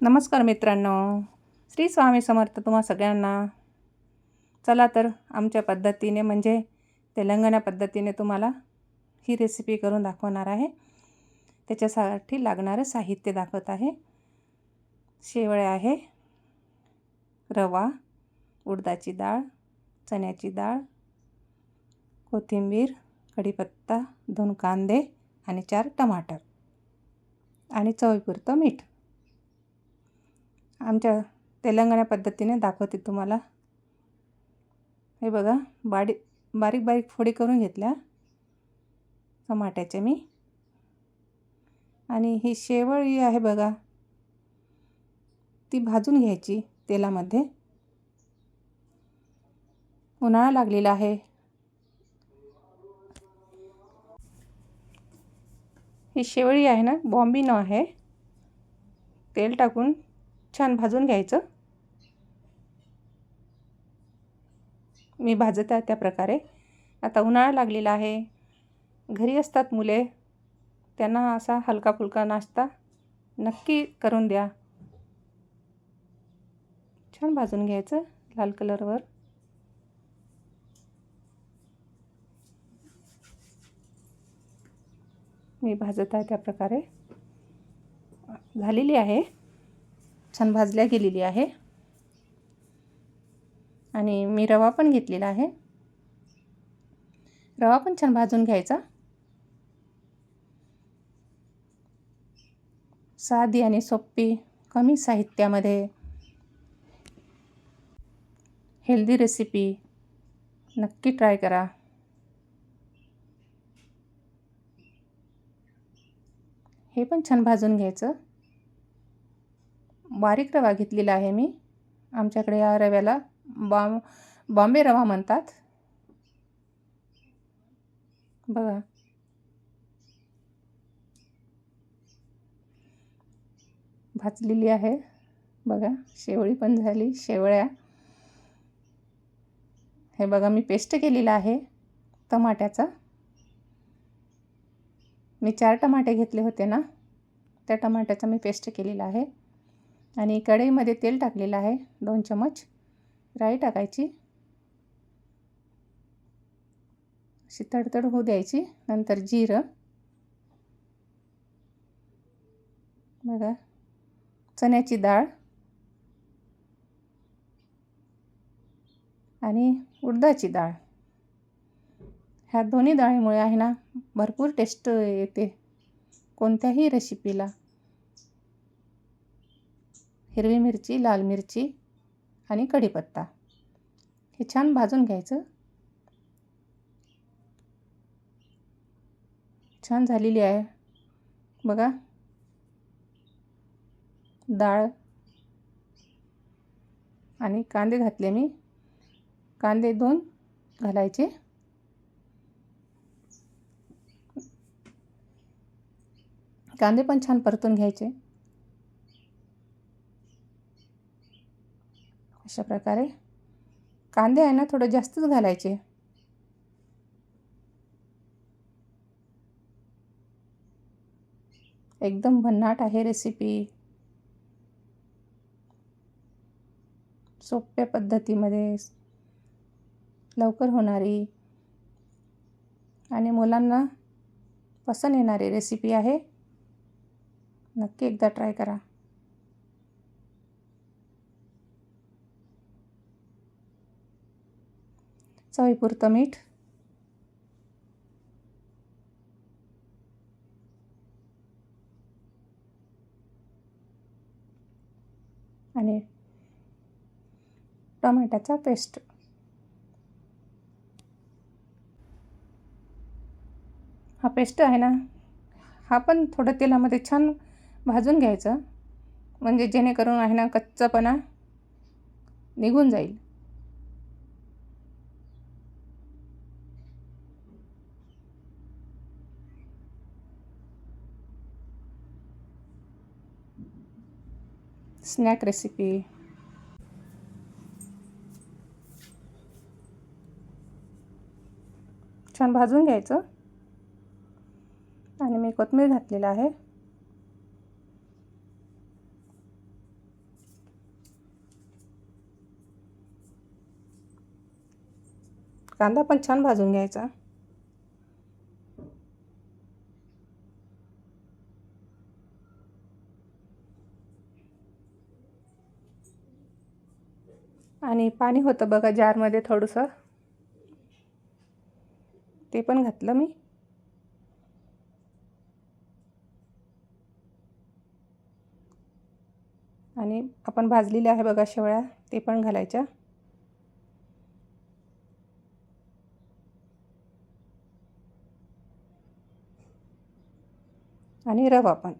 नमस्कार मित्रांनो. श्री स्वामी समर्थ तुम्हा सगळ्यांना. चला तर आमच्या पद्धतीने म्हणजे तेलंगणा पद्धतीने तुम्हाला ही रेसिपी करून दाखवणार आहे. त्याच्यासाठी लागणारं साहित्य दाखवत आहे. शेवळे आहे रवा उडदाची डाळ चण्याची डाळ कोथिंबीर कढीपत्ता दोन कांदे आणि चार टमाटर आणि चवीपुरतं मीठ. आमच्या तेलंगणा पद्धतीने दाखवते तुम्हाला. हे बघा बाडी बारीक बारीक फोडी करून घेतल्या. टमाट्याच्या मी. आणि ही शेवळी आहे बघा ती भाजून घ्यायची तेलामध्ये. उन्हाळा लागलेला आहे. ही शेवळी आहे ना बॉम्बिनो आहे. तेल टाकून छान भाजून घ्यायचं. मी भाजत आहे त्या प्रकारे. आता उन्हाळा लागलेला आहे. घरी असतात मुले. त्यांना असा हलका फुलका नाश्ता नक्की करून द्या. छान भाजून घ्यायचं लाल कलरवर मी भाजत आहे त्या प्रकारे. झालेली आहे. छान भाजल्या गेलेली आहे. आणि मी रवा पण घेतलेला आहे. रवा पण छान भाजून घ्यायचा. साधी आणि सोपी कमी साहित्यामध्ये हेल्दी रेसिपी नक्की ट्राय करा. हे पण छान भाजून घ्यायचं. बारीक रवा घेतलेला आहे मी. आमच्याकडे या रव्याला बॉम बॉम्बे रवा म्हणतात. बघा. भाजलेली आहे. बघा शेवळी पण झाली शेवळ्या. हे बघा मी पेस्ट केलेला आहे टमाट्याचा. मी चार टमाटे घेतले होते ना त्या टमाट्याचा मी पेस्ट केलेला आहे. आणि कढईमध्ये तेल टाकलेलं आहे. दोन चमच राई टाकायची. अशी तडतड होऊ द्यायची. नंतर जिरं. बघा. चण्याची डाळ. आणि उडदाची डाळ. ह्या दोन्ही डाळीमुळे आहे ना भरपूर टेस्ट येते कोणत्याही रेसिपीला हिरवी मिरची लाल मिरची आणि कढीपत्ता. हे छान भाजून घ्यायचं. छान झालेली आहे. बघा. डाळ आणि कांदे घातले मी. कांदे दोन घालायचे. कांदे पण छान परतून घ्यायचे. अशा प्रकारे. कांदे आहे ना थोडं जास्तच घालायचे. एकदम भन्नाट आहे रेसिपी सोप्या पद्धतीमध्ये लवकर होणारी आणि मुलांना पसंत येणारी रेसिपी आहे. नक्की एकदा ट्राय करा. चवीपुरतं मीठ. आणि टोमॅटोचा पेस्ट. हा पेस्ट आहे ना हा पण थोडं तेलामध्ये छान भाजून घ्यायचं. म्हणजे जेणेकरून आहे ना कच्चापणा निघून जाईल. स्नॅक रेसिपी छान भाजून घ्यायचं. आणि मी कोथमीर घातलेलं आहे. कांदा पण छान भाजून घ्यायचा. आणि पाणी होतं बघा जारमध्ये थोडंसं. ते पण घातलं मी. आणि आपण भाजलेल्या आहे बघा शेवळ्या ते पण घालायच्या. आणि रवा पण.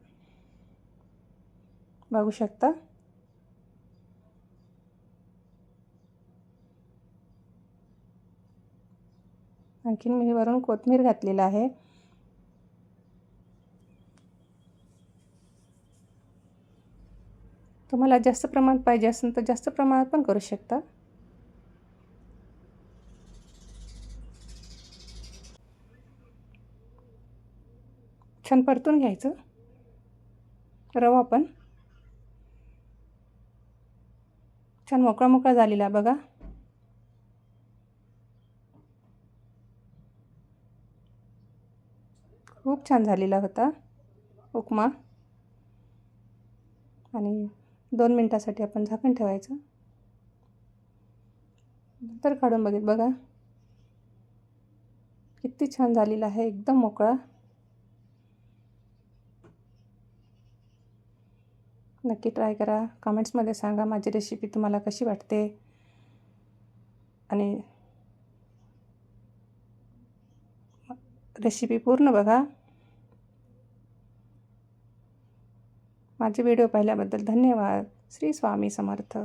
बघू शकता? आणखीन मी वरून कोथमीर घातलेला आहे. तुम्हाला जास्त प्रमाणात पाहिजे असेल तर जास्त प्रमाणात पण करू शकता. छान परतून घ्यायचं. रवा पण छान मोकळा मोकळा झालेला बघा. खूप छान झालेला होता. उपमा. आणि दोन मिनटासाठी आपण झाकण ठेवायचं. नंतर काढून बघित बघा. किती छान झालेला आहे एकदम मोकळा. नक्की ट्राय करा. कमेंट्समध्ये सांगा माझी रेसिपी तुम्हाला कशी वाटते. आणि रेसिपी पूर्ण बघा. माझे व्हिडिओ पाहिल्याबद्दल धन्यवाद. श्री स्वामी समर्थ.